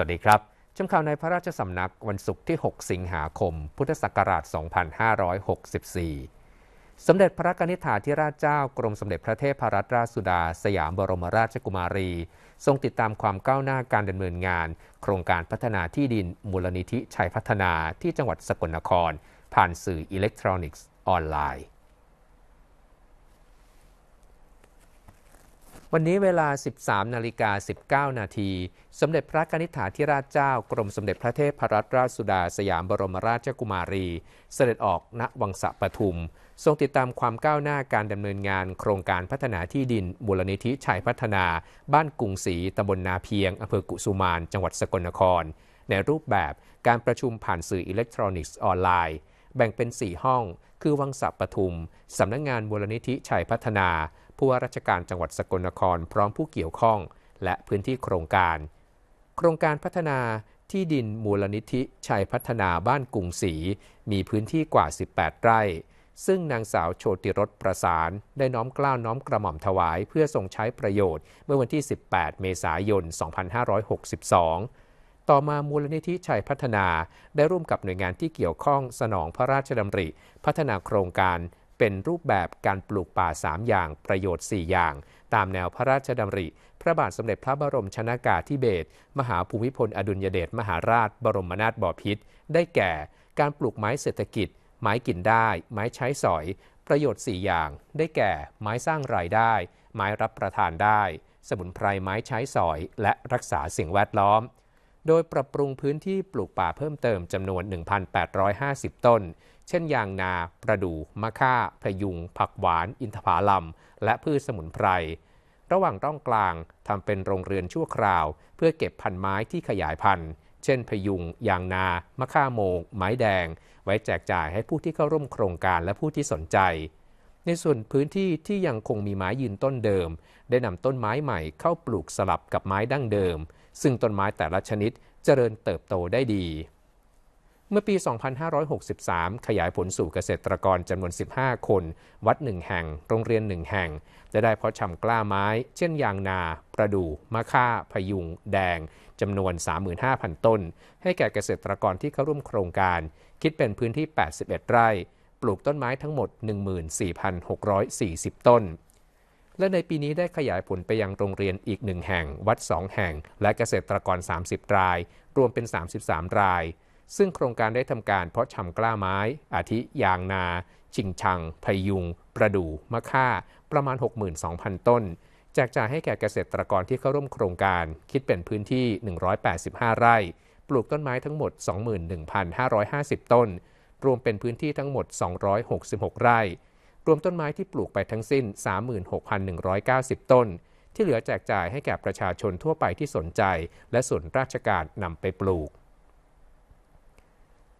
วัสดีครับชมข่าวในพระราชสำนักวันศุกร์ที่ 6 สิงหาคม พุทธศักราช 2564 สมเด็จพระกนิษฐาธิราชเจ้ากรมสมเด็จพระเทพรัตนราชสุดา สยามบรมราชกุมารี ทรงติดตามความก้าวหน้าการดำเนินงาน โครงการพัฒนาที่ดินมูลนิธิชัยพัฒนาที่จังหวัดสกลนคร ผ่านสื่ออิเล็กทรอนิกส์ออนไลน์ วันนี้เวลา 13 นาฬิกา 19 นาที สมเด็จพระกนิษฐาธิราชเจ้า กรมสมเด็จพระเทพรัตนราชสุดาสยามบรมราชกุมารี เสด็จออกณวังสะปทุม ทรงติดตามความก้าวหน้าการดำเนินงานโครงการพัฒนาที่ดินมูลนิธิชัยพัฒนา บ้านกรุงศรีตำบลนาเพียงอำเภอกุสุมาน จังหวัดสกลนคร ในรูปแบบการประชุมผ่านสื่ออิเล็กทรอนิกส์ออนไลน์ แบ่งเป็น 4 ห้อง คือวังสะปทุมสำนักงงานมูลนิธิชัยพัฒนา ผู้ว่าราชการจังหวัดสกลนครพร้อมผู้เกี่ยวข้อง และพื้นที่โครงการ โครงการพัฒนาที่ดินมูลนิธิชัยพัฒนาบ้านกรุงศรีมีพื้นที่กว่า 18 ไร่ ซึ่งนางสาวโชติรสประสาน ได้น้อมกล้าวน้อมกระหม่อมถวาย เพื่อทรงใช้ประโยชน์ เมื่อวันที่ 18 เมษายน 2562ต่อมามูลนิธิชัยพัฒนาได้ร่วมกับหน่วยงานที่เกี่ยวข้องสนองพระราชดำริ พัฒนาโครงการ เป็นรูปแบบการปลูกป่า 3 อย่างประโยชน์ 4 อย่าง ตามแนวพระราชดำริ พระบาทสมเด็จพระบรมชนากาธิเบศรมหาภูมิพลอดุลยเดชมหาราช บรมนาถบพิตรได้แก่ การปลูกไม้เศรษฐกิจ ไม้กินได้ ไม้ใช้สอย ประโยชน์ 4 อย่าง ได้แก่ ไม้สร้างรายได้ ไม้รับประทานได้ สมุนไพรไม้ใช้สอย และรักษาสิ่งแวดล้อมโดยปรับปรุงพื้นที่ปลูกป่าเพิ่มเติมจำนวน 1,850 ต้น เช่นยางนา ประดู่มะค่า พยุง ผักหวาน อินทผลัม และพืชสมุนไพร ระหว่างร่องกลางทำเป็นโรงเรือนชั่วคราว เพื่อเก็บพันไม้ที่ขยายพันธุ์เช่น พยุง ยางนา มะค่าโมง ไม้แดง ไว้แจกจ่ายให้ผู้ที่เข้าร่วมโครงการและผู้ที่สนใจ ในส่วนพื้นที่ที่ยังคงมีไม้ยืนต้นเดิม ได้นำต้นไม้ใหม่เข้าปลูกสลับกับไม้ดั้งเดิม ซึ่งต้นไม้แต่ละชนิดเจริญเติบโตได้ดี เมื่อปี 2563 ขยายผลสู่เกษตรกรจำนวน 15 คน วัดหนึ่งแห่ง โรงเรียนหนึ่งแห่ง จะได้เพาะชำกล้าไม้ เช่นยางนา ประดู่มะค่า พยุง แดง จำนวน 35,000 ต้น ให้แก่เกษตรกรที่เข้าร่วมโครงการ คิดเป็นพื้นที่ 81 ไร่ ปลูกต้นไม้ทั้งหมด 14,640 ต้น และในปีนี้ได้ขยายผลไปยังโรงเรียนอีกหนึ่งแห่ง วัด 2 แห่ง และเกษตรกร 30 ราย รวมเป็น 33 ราย ซึ่งโครงการได้ทำการเพาะชำกล้าไม้ อาทิยางนา ชิงชัง พยุง ประดู่มะค่า ประมาณ 62,000 ต้น แจกจ่ายให้แก่เกษตรกรที่เข้าร่วมโครงการ คิดเป็นพื้นที่ 185 ไร่ ปลูกต้นไม้ทั้งหมด 21,550 ต้น รวมเป็นพื้นที่ทั้งหมด 266 ไร่ รวมต้นไม้ที่ปลูกไปทั้งสิ้น 36,190 ต้น ที่เหลือแจกจ่ายให้แก่ประชาชนทั่วไปที่สนใจ และส่วนราชการนำไปปลูก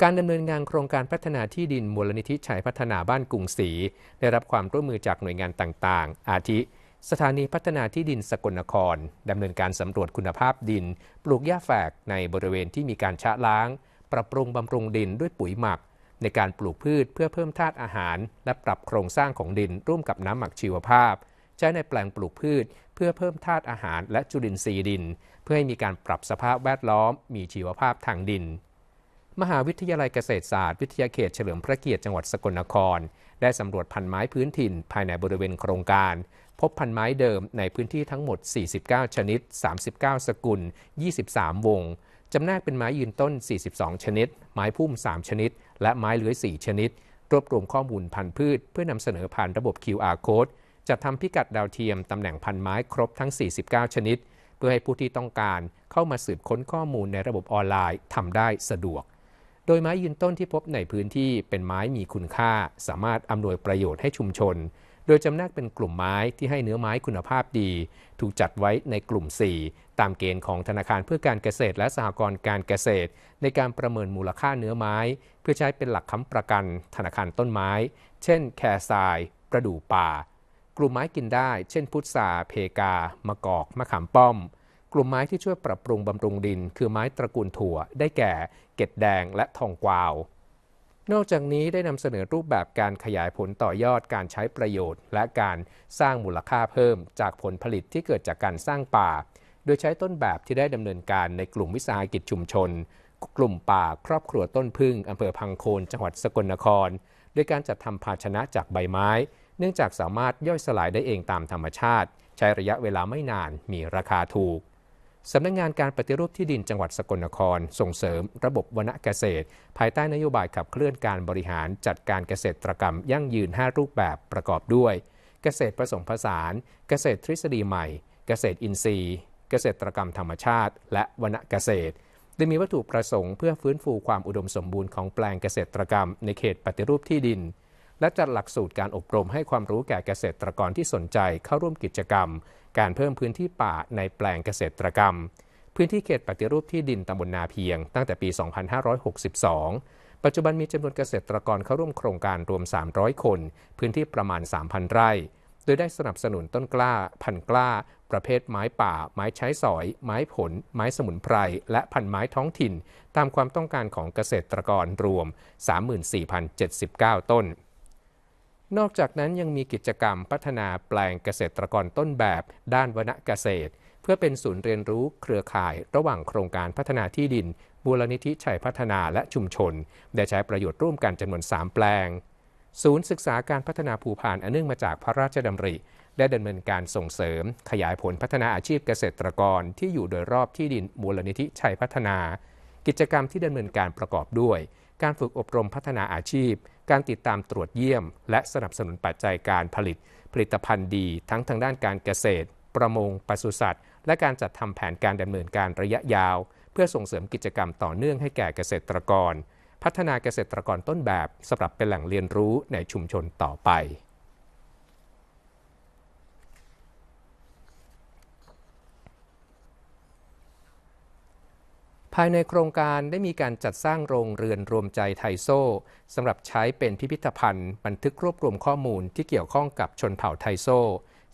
การดำเนินงานโครงการพัฒนาที่ดินมูลนิธิชัยพัฒนาบ้านกรุงศรีได้รับความร่วมมือจากหน่วยงานต่างๆ อาทิ สถานีพัฒนาที่ดินสกลนครดำเนินการสำรวจคุณภาพดิน ปลูกหญ้าแฝกในบริเวณที่มีการชะล้าง ปรับปรุงบำรุงดินด้วยปุ๋ยหมัก ในการปลูกพืชเพื่อเพิ่มธาตุอาหาร และปรับโครงสร้างของดินร่วมกับน้ำหมักชีวภาพ ใช้ในแปลงปลูกพืช เพื่อเพิ่มธาตุอาหารและจุลินทรีย์ดิน เพื่อให้มีการปรับสภาพแวดล้อม มีชีวภาพทางดิน มหาวิทยาลัยเกษตรศาสตร์ วิทยาเขตเฉลิมพระเกียรติจังหวัดสกลนคร ได้สำรวจพันไม้พื้นถิ่น ภายในบริเวณโครงการ พบพันไม้เดิมในพื้นที่ทั้งหมด 49 ชนิด 39 สกุล 23 วง จำแนกเป็นไม้ยืนต้น 42 ชนิด ไม้พุ่ม 3 ชนิด และไม้เลื้อย 4 ชนิด รวบรวมข้อมูลพันธุ์พืช เพื่อนำเสนอผ่านระบบ QR code จัดทำพิกัดดาวเทียมตำแหน่งพันไม้ครบทั้ง 49 ชนิด เพื่อให้ผู้ที่ต้องการเข้ามาสืบค้นข้อมูลในระบบออนไลน์ทำได้สะดวก โดยไม้ยืนต้นที่พบในพื้นที่เป็นไม้มีคุณค่า สามารถอำนวยประโยชน์ให้ชุมชน โดยจำแนกเป็นกลุ่มไม้ที่ให้เนื้อไม้คุณภาพดี ถูกจัดไว้ในกลุ่ม 4 ตามเกณฑ์ของธนาคารเพื่อการเกษตรและสหกรณ์การเกษตร ในการประเมินมูลค่าเนื้อไม้ เพื่อใช้เป็นหลักค้ำประกัน ธนาคารต้นไม้ เช่น แคทราย ประดู่ป่า กลุ่มไม้กินได้ เช่น พุทราเพกามะกอก มะขามป้อม กลุ่มไม้ที่ช่วยปรับปรุงบำรุงดิน คือไม้ตระกูลถั่ว ได้แก่ เกตแดงและทองกวาว นอกจากนี้ได้นำเสนอรูปแบบการขยายผลต่อยอดการใช้ประโยชน์ และการสร้างมูลค่าเพิ่ม จากผลผลิตที่เกิดจากการสร้างป่า โดยใช้ต้นแบบที่ได้ดำเนินการในกลุ่มวิสาหกิจชุมชน กลุ่มป่าครอบครัวต้นพึ่งอำเภอพังโคนจังหวัดสกลนคร โดยการจัดทำภาชนะจากใบไม้ เนื่องจากสามารถย่อยสลายได้เองตามธรรมชาติ ใช้ระยะเวลาไม่นานมีราคาถูก สำนักงงานการปฏิรูปที่ดินจังหวัดสกลนคร ส่งเสริมระบบวณเกษตร ภายใต้นโยบายขับเคลื่อนการบริหารจัดการเกษตรกรรมยั่งยืน 5 รูปแบบประกอบด้วย เกษตรผสมผสาน เกษตรทฤษฎีใหม่ เกษตรอินทรีย์ เกษตรกรรมธรรมชาติ และวณเกษตรโดยมีวัตถุประสงค์เพื่อฟื้นฟูความอุดมสมบูรณ์ของแปลงเกษตรกรรม ในเขตปฏิรูปที่ดิน และจัดหลักสูตรการอบรมให้ความรู้แก่เกษตรกรที่สนใจเข้าร่วมกิจกรรม การเพิ่มพื้นที่ป่าในแปลงเกษตรกรรม พื้นที่เขตปฏิรูปที่ดินตำบลนาเพียง ตั้งแต่ปี 2562 ปัจจุบันมีจำนวนเกษตรกรเข้าร่วมโครงการรวม 300 คน พื้นที่ประมาณ 3,000 ไร่ โดยได้สนับสนุนต้นกล้า พันธุ์กล้า ประเภทไม้ป่า ไม้ใช้สอย ไม้ผล ไม้สมุนไพร และพันธุ์ไม้ท้องถิ่น ตามความต้องการของเกษตรกรรวม 34,079 ต้น นอกจากนั้นยังมีกิจกรรมพัฒนาแปลงเกษตรกรต้นแบบ ด้านวณเกษตร เพื่อเป็นศูนย์เรียนรู้เครือข่าย ระหว่างโครงการพัฒนาที่ดินมูลนิธิชัยพัฒนาและชุมชน ได้ใช้ประโยชน์ร่วมกันจำนวน 3 แปลง ศูนย์ศึกษาการพัฒนาภูพานอันเนื่องมาจากพระราชดำริได้ดำเนินการส่งเสริม ขยายผลพัฒนาอาชีพเกษตรกรที่อยู่โดยรอบที่ดินมูลนิธิชัยพัฒนา กิจกรรมที่ดำเนินการประกอบด้วย การฝึกอบรมพัฒนาอาชีพ การติดตามตรวจเยี่ยม และสนับสนุนปัจจัยการผลิต ผลิตภัณฑ์ดี ทั้งทางด้านการเกษตร ประมงปศุสัตว์ และการจัดทำแผนการดำเนินการระยะยาว เพื่อส่งเสริมกิจกรรมต่อเนื่องให้แก่เกษตรกร พัฒนาเกษตรกรต้นแบบสำหรับเป็นแหล่งเรียนรู้ในชุมชนต่อไป ภายในโครงการได้มีการจัดสร้างโรงเรือนรวมใจไทโซ่สำหรับใช้เป็นพิพิธภัณฑ์ บันทึกรวบรวมข้อมูลที่เกี่ยวข้องกับชนเผ่าไทโซ่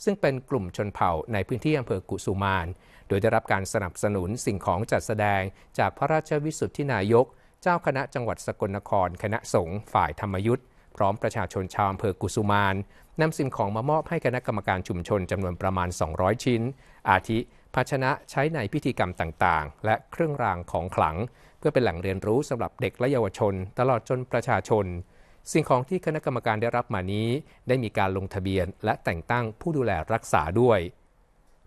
ซึ่งเป็นกลุ่มชนเผ่าในพื้นที่อำเภอกุสุมาน โดยได้รับการสนับสนุนสิ่งของจัดแสดงจากพระราชวิสุทธินายก เจ้าคณะจังหวัดสกลนคร คณะสงฆ์ฝ่ายธรรมยุทธ์พร้อมประชาชนชาวอำเภอกุสุมานนำสิ่งของมามอบให้คณะกรรมการชุมชนจำนวนประมาณ 200 ชิ้น อาทิ ภาชนะใช้ในพิธีกรรมต่างๆ และเครื่องรางของขลัง เพื่อเป็นแหล่งเรียนรู้สำหรับเด็กและเยาวชน ตลอดจนประชาชน สิ่งของที่คณะกรรมการได้รับมานี้ ได้มีการลงทะเบียน และแต่งตั้งผู้ดูแลรักษาด้วย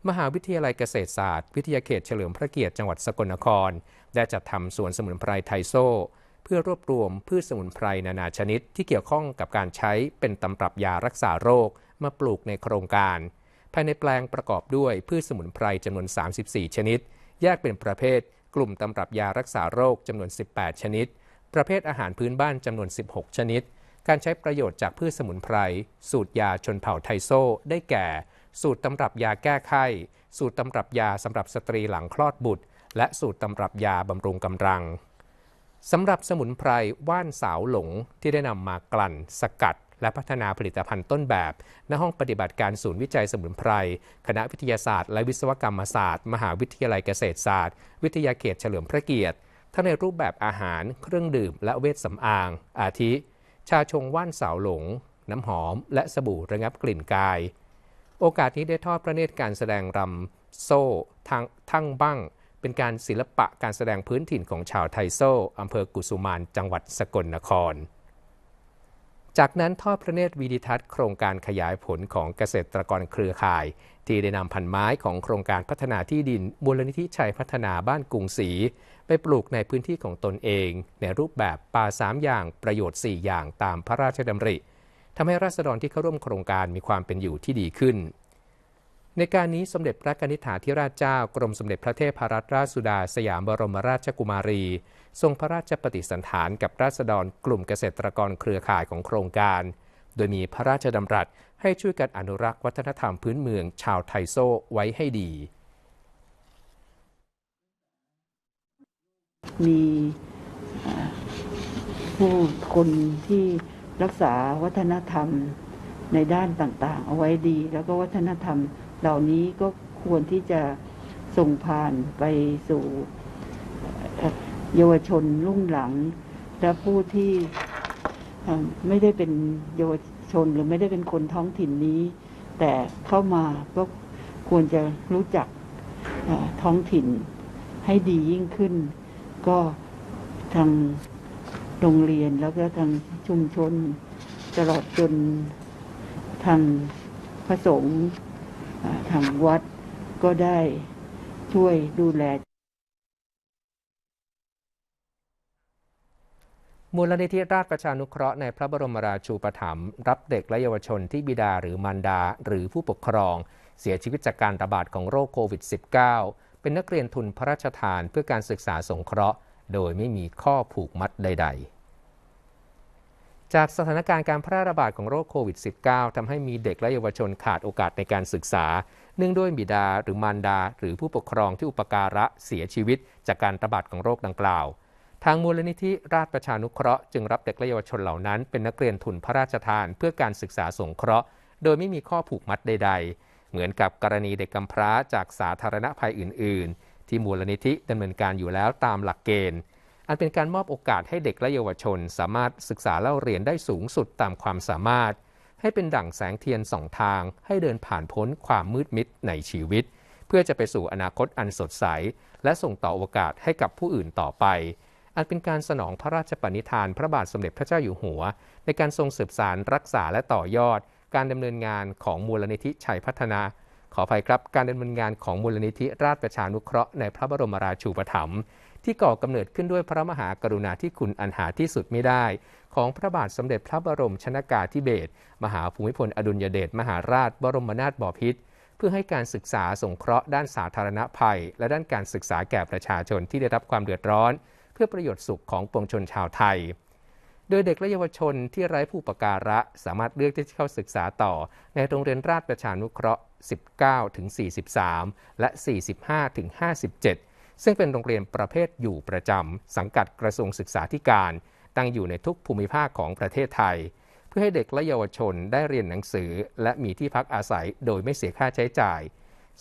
มหาวิทยาลัยเกษตรศาสตร์ วิทยาเขตเฉลิมพระเกียรติจังหวัดสกลนคร ได้จัดทำสวนสมุนไพรไทโซเพื่อรวบรวมพืชสมุนไพรนานาชนิดที่เกี่ยวข้องกับการใช้เป็นตำรับยารักษาโรคมาปลูกในโครงการ ภายในแปลงประกอบด้วยพืชสมุนไพรจำนวน 34 ชนิด แยกเป็นประเภท กลุ่มตำรับยารักษาโรคจำนวน 18 ชนิด ประเภทอาหารพื้นบ้านจำนวน 16 ชนิด การใช้ประโยชน์จากพืชสมุนไพร สูตรยาชนเผ่าไทโซ ได้แก่ สูตรตำรับยาแก้ไข้ สูตรตำรับยาสำหรับสตรีหลังคลอดบุตร และสูตรตำรับยาบำรุงกำลังสำหรับสมุนไพรว่านสาวหลงที่ได้นำมากลั่น สกัด และพัฒนาผลิตภัณฑ์ต้นแบบ ณ ห้องปฏิบัติการศูนย์วิจัยสมุนไพร คณะวิทยาศาสตร์ และวิศวกรรมศาสตร์ มหาวิทยาลัยเกษตรศาสตร์ วิทยาเขตเฉลิมพระเกียรติ ทั้งในรูปแบบอาหาร เครื่องดื่ม และเวชสำอาง อาทิ ชาชงว่านสาวหลง น้ำหอม และสบู่ระงับกลิ่นกาย โอกาสนี้ได้ทอดพระเนตรการแสดงรำโซ่ทางทั้งบั้งเป็นการศิลปะการแสดงพื้นถิ่นของชาวไทโซอำเภอกุสุมาน จังหวัดสกลนคร จากนั้นทอดพระเนตรวีดิทัศน์โครงการขยายผลของเกษตรกรเครือข่าย ที่ได้นำพันไม้ของโครงการพัฒนาที่ดินมูลนิธิชัยพัฒนาบ้านกรุงศรีไปปลูกในพื้นที่ของตนเอง ในรูปแบบป่าสามอย่างประโยชน์ 4 อย่างตามพระราชดำริทำให้ราษฎรที่เข้าร่วมโครงการมีความเป็นอยู่ที่ดีขึ้น ในการนี้สมเด็จพระนิษฐาธิราชเจ้ากรมสมเด็จพระเทพรัตนราชสุดาสยามบรมราชกุมารี ทรงพระราชปฏิสันถานกับราษฎรกลุ่มเกษตรกรเครือข่ายของโครงการ โดยมีพระราชดำรัสให้ช่วยกันอนุรักษ์วัฒนธรรมพื้นเมืองชาวไทโซไว้ให้ดี มีผู้คนที่รักษาวัฒนธรรมในด้านต่างๆ เอาไว้ดีแล้วก็วัฒนธรรม เหล่านี้ก็ควรที่จะส่งผ่านไปสู่เยาวชนรุ่งหลัง และผู้ที่ไม่ได้เป็นเยาวชนหรือไม่ได้เป็นคนท้องถิ่นนี้ แต่เข้ามาก็ควรจะรู้จักท้องถิ่นให้ดียิ่งขึ้น ก็ทางโรงเรียนแล้วก็ทางชุมชนตลอดจนทางพระสงฆ์ ทางวัดก็ได้ช่วยดูแลมูลนิธิราชประชานุเคราะห์ในพระบรมราชูปถัมภ์รับเด็กและเยาวชนที่บิดาหรือมารดา หรือผู้ปกครอง เสียชีวิตจากการระบาดของโรคโควิด -19 เป็นนักเรียนทุนพระราชทานเพื่อการศึกษาสงเคราะห์ โดยไม่มีข้อผูกมัดใด ๆ จากสถานการณ์การแพร่ระบาดของโรคโควิด -19 ทำให้มีเด็กและเยาวชนขาดโอกาสในการศึกษา เนื่องด้วยบิดาหรือมารดา หรือผู้ปกครองที่อุปการะเสียชีวิต จากการระบาดของโรคดังกล่าว ทางมูลนิธิราชประชานุเคราะห์จึงรับเด็กและเยาวชนเหล่านั้น เป็นนักเรียนทุนพระราชทานเพื่อการศึกษาสงเคราะห์ โดยไม่มีข้อผูกมัดใด ๆ เหมือนกับกรณีเด็กกำพร้าจากสาธารณภัยอื่น ๆ ที่มูลนิธิดำเนินการอยู่แล้วตามหลักเกณฑ์ อันเป็นการมอบโอกาสให้เด็กและเยาวชน สามารถศึกษาเล่าเรียนได้สูงสุดตามความสามารถ ให้เป็นดั่งแสงเทียนสองทาง ให้เดินผ่านพ้นความมืดมิดในชีวิต เพื่อจะไปสู่อนาคตอันสดใส และส่งต่อโอกาสให้กับผู้อื่นต่อไป อันเป็นการสนองพระราชปณิธานพระบาทสมเด็จพระเจ้าอยู่หัว ในการทรงสืบสารรักษาและต่อยอด การดำเนินงานของมูลนิธิชัยพัฒนา ขออภัยครับ การดำเนินงานของมูลนิธิราชประชานุเคราะห์ในพระบรมราชูปถัมภ์ ที่ก่อกำเนิดขึ้นด้วยพระมหากรุณาธิคุณอันหาที่สุดไม่ได้ ของพระบาทสมเด็จพระบรมชนากาธิเบศรมหาภูมิพลอดุลยเดชมหาราช บรมนาถบพิตรเพื่อให้การศึกษาสงเคราะห์ด้านสาธารณภัย และด้านการศึกษาแก่ประชาชนที่ได้รับความเดือดร้อน เพื่อประโยชน์สุขของปวงชนชาวไทย โดยเด็กและเยาวชนที่ไร้ผู้ปกการะ สามารถเลือกที่จะเข้าศึกษาต่อ ในโรงเรียนราชประชานุเคราะห์ 19-43 และ 45-57 ซึ่งเป็นโรงเรียนประเภทอยู่ประจำสังกัดกระทรวงศึกษาธิการ ตั้งอยู่ในทุกภูมิภาคของประเทศไทย เพื่อให้เด็กและเยาวชนได้เรียนหนังสือ และมีที่พักอาศัยโดยไม่เสียค่าใช้จ่าย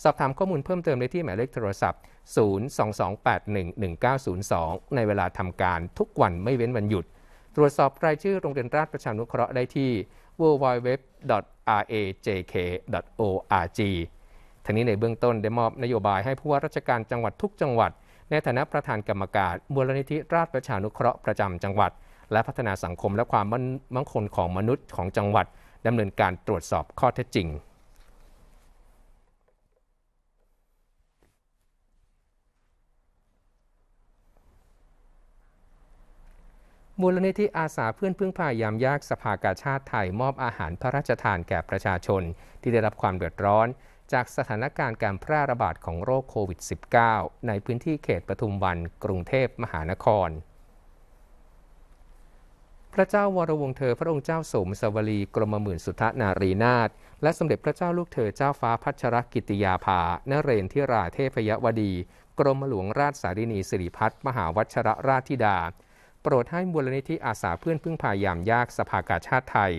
สอบถามข้อมูลเพิ่มเติมได้ที่หมายเลขโทรศัพท์ 022811902 ในเวลาทำการทุกวันไม่เว้นวันหยุด ตรวจสอบรายชื่อโรงเรียนราชประชานุเคราะห์ได้ที่ www.rajk.org ทั้งนี้ในเบื้องต้นได้มอบนโยบายให้ผู้ว่าราชการจังหวัดทุกจังหวัด ในฐานะประธานกรรมการมูลนิธิราชประชานุเคราะห์ประจำจังหวัด และพัฒนาสังคมและความมั่นคงของมนุษย์ของจังหวัดดำเนินการตรวจสอบข้อเท็จจริงมูลนิธิอาสาเพื่อนพึ่งพายามยากสภากาชาติไทยมอบอาหารพระราชทานแก่ประชาชน ที่ได้รับความเดือดร้อน จากสถานการณ์การแพร่ระบาดของโรคโควิด -19 ในพื้นที่เขตปทุมวันกรุงเทพมหานคร พระเจ้าวรวงเธอพระองค์เจ้าสมสวลีกรมหมื่นสุทธนารีนาถและสมเด็จพระเจ้าลูกเธอเจ้าฟ้าพัชรกิติยาภานเรนทิราเทพยวดี กรมหลวงราชสารินีสิริพัฒมหาวัชรราชธิดา โปรดให้มูลนิธิอาสาเพื่อนพึ่งพายามยากสภากาชาติไทย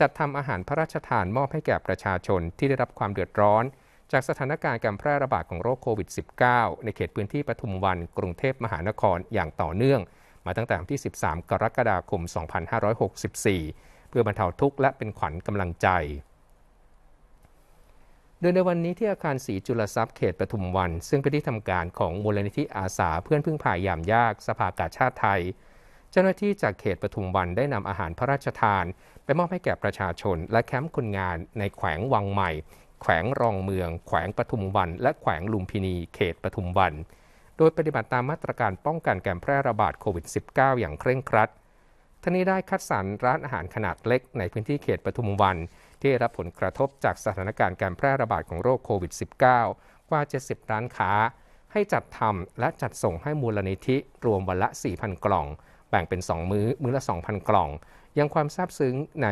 จัดทำอาหารพระราชทานมอบให้แก่ประชาชนที่ได้รับความเดือดร้อน จากสถานการณ์การแพร่ระบาดของโรคโควิด -19 ในเขตพื้นที่ปทุมวัน กรุงเทพมหานครอย่างต่อเนื่อง มาตั้งแต่วันที่ 13 กรกฎาคม 2564 เพื่อบรรเทาทุกข์และเป็นขวัญกำลังใจโดยในวันนี้ที่อาคารศรีจุลทรัพย์เขตปทุมวัน ซึ่งเป็นที่ทำการของมูลนิธิอาสาเพื่อนพึ่งพายามยากสภากาชาติไทย เจ้าหน้าที่จากเขตปทุมวันได้นำอาหารพระราชทาน ไปมอบให้แก่ประชาชน และแคมป์คนงานในแขวงวังใหม่ แขวงรองเมือง แขวงปทุมวัน และแขวงลุมพินี เขตปทุมวัน โดยปฏิบัติตามมาตรการป้องกันการแพร่ระบาดโควิด -19 อย่างเคร่งครัดทั้งนี้ได้คัดสรรร้านอาหารขนาดเล็กในพื้นที่เขตปทุมวัน ที่รับผลกระทบจากสถานการณ์การแพร่ระบาดของโรคโควิด -19 กว่า 70 ร้านค้า ให้จัดทำและจัดส่งให้มูลนิธิรวมวันละ 4,000 กล่อง แบ่งเป็น 2 มื้อ มื้อละ 2,000 กล่อง ยังความซาบซึ้งใน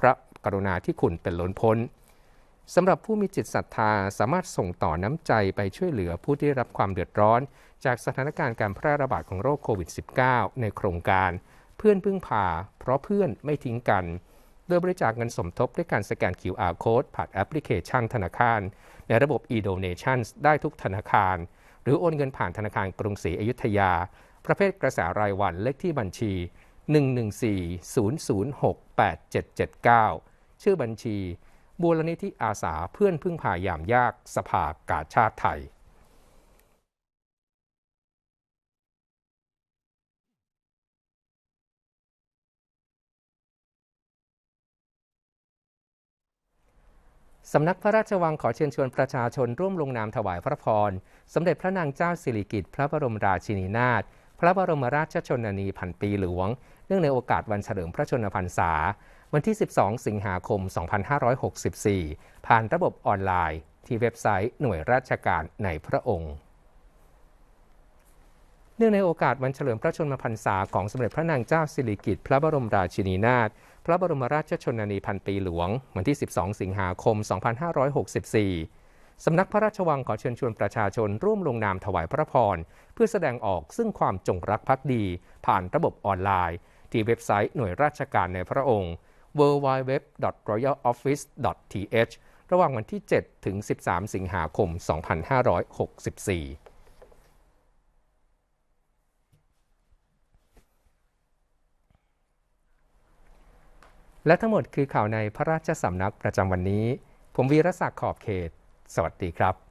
พระกรุณาที่คุณเป็นล้นพ้นสำหรับผู้มีจิตศรัทธาสามารถส่งต่อน้ำใจไปช่วยเหลือผู้ที่รับความเดือดร้อน จากสถานการณ์การแพร่ระบาดของโรคโควิด -19 ในโครงการ เพื่อนพึ่งพา เพราะเพื่อนไม่ทิ้งกัน โดยบริจาคเงินสมทบด้วยการสแกน QR Code ผ่านแอปพลิเคชันธนาคาร ในระบบ e-donations ได้ทุกธนาคาร หรือโอนเงินผ่านธนาคารกรุงศรีอยุธยา ประเภทกระแสรายวันเลขที่บัญชี 114-006-8779 ชื่อบัญชีบูรณิธิอาสาเพื่อนพึ่งพายามยากสภากาชาติไทยสำนักพระราชวังขอเชิญชวนประชาชนร่วมลงนามถวายพระพร สมเด็จพระนางเจ้าสิริกิติ์พระบรมราชินีนาถ พระบรมราชชนนีพันปีหลวง เนื่องในโอกาสวันเฉลิมพระชนมพรรษา วันที่ 12 สิงหาคม 2564 ผ่านระบบออนไลน์ ที่เว็บไซต์หน่วยราชการในพระองค์ เนื่องในโอกาสวันเฉลิมพระชนมพรรษาของสมเด็จพระนางเจ้าสิริกิติ์พระบรมราชินีนาถพระบรมราชชนนีพันปีหลวง วันที่ 12 สิงหาคม 2564 สำนักพระราชวังขอเชิญชวนประชาชนร่วมลงนามถวายพระพร เพื่อแสดงออกซึ่งความจงรักภักดี ผ่านระบบออนไลน์ ที่เว็บไซต์หน่วยราชการในพระองค์ www.royaloffice.th ระหว่างวันที่ 7 ถึง 13 สิงหาคม 2564และทั้งหมดคือข่าวในพระราชสำนักประจำวันนี้ ผมวีรศักดิ์ขอบเขต สวัสดีครับ